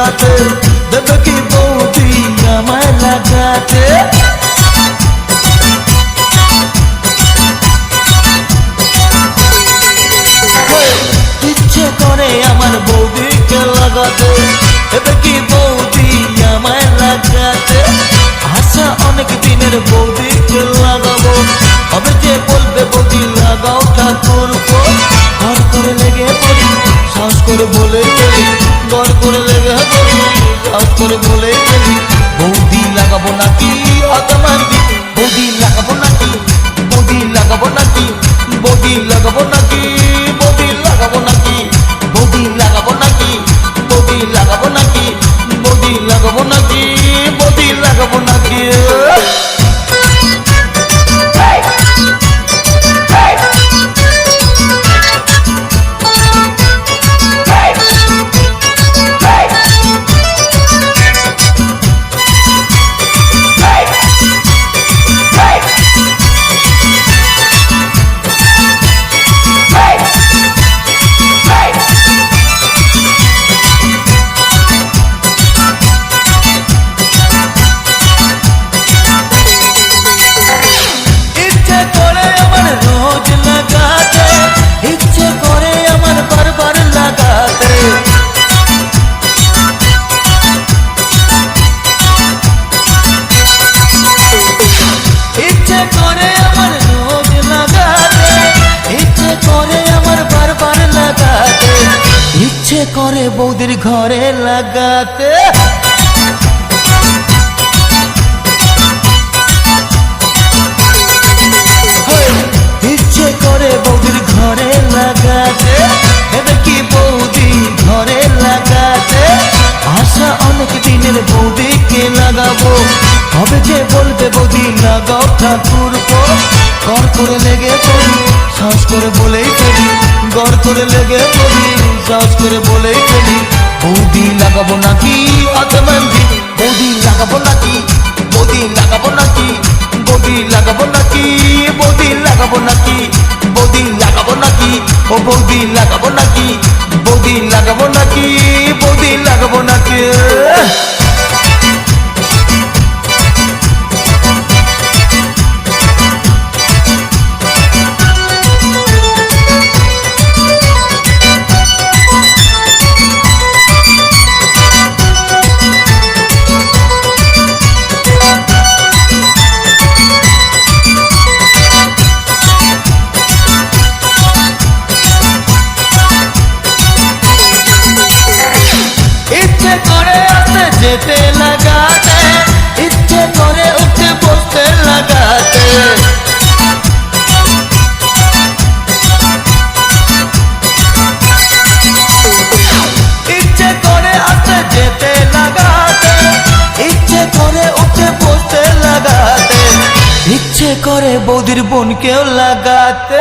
লাগাতে দেবে কি বৌদি আমায় লাগাতে। ইচ্ছে করে আমার বৌদিকে লাগাতে। দেবে কি বৌদি ইচ্ছে করে আমার বারবার লাগাতে। ইচ্ছে করে আমার রোজ লাগাতে, ইচ্ছে করে আমার বারবার লাগাতে। ইচ্ছে করে বৌদির ঘরে লাগাতে। লাগাও ঠাকুর কর করে লেগে পড়ি শ্বাস করে বলেই ফেলি গড় করে লেগে পড়ি শ্বাস করে বলেই ফেলি বৌদি লাগাবো নাকি অতমান্দি বৌদি লাগাবো নাকি? বৌদি লাগাবো নাকি? বৌদি লাগাবো নাকি? বৌদি লাগাবো নাকি? বৌদি লাগাবো নাকি? ও বৌদি লাগাবো নাকি? যেতে লাগাতে, ইচ্ছে করে উঠে বসতে লাগাতে। ইচ্ছে করে আসতে, যেতে ইচ্ছে করে উঠে ইচ্ছে করে বৌদির বোনকেও লাগাতে।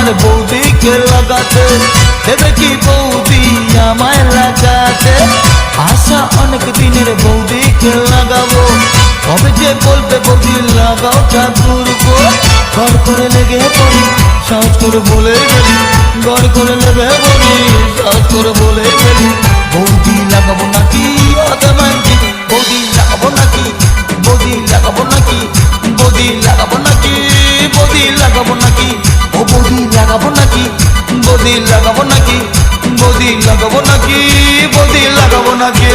আমার বৌদিকে লাগাতে, দেবে কি বৌদি আমায় লাগাতে? আশা অনেক দিনের বৌদিকে লাগাবো। কবে যে বলবে বৌদি, লাগাও ঠাকুর গো। করে লেগে পড়ি সাহস করে বলে গেলি। ঘর করে লেগে পড়ি সাহস করে বলে গেলি। বৌদি লাগাবো নাকি অতমান্দি বৌদি লাগাবো নাকি? বৌদি লাগাবো নাকি? বৌদি লাগাবো নাকি? বৌদি লাগাবো নাকি? বদি লাগাবো নাকি? বদি লাগাবো নাকি? বদি লাগাবো নাকি?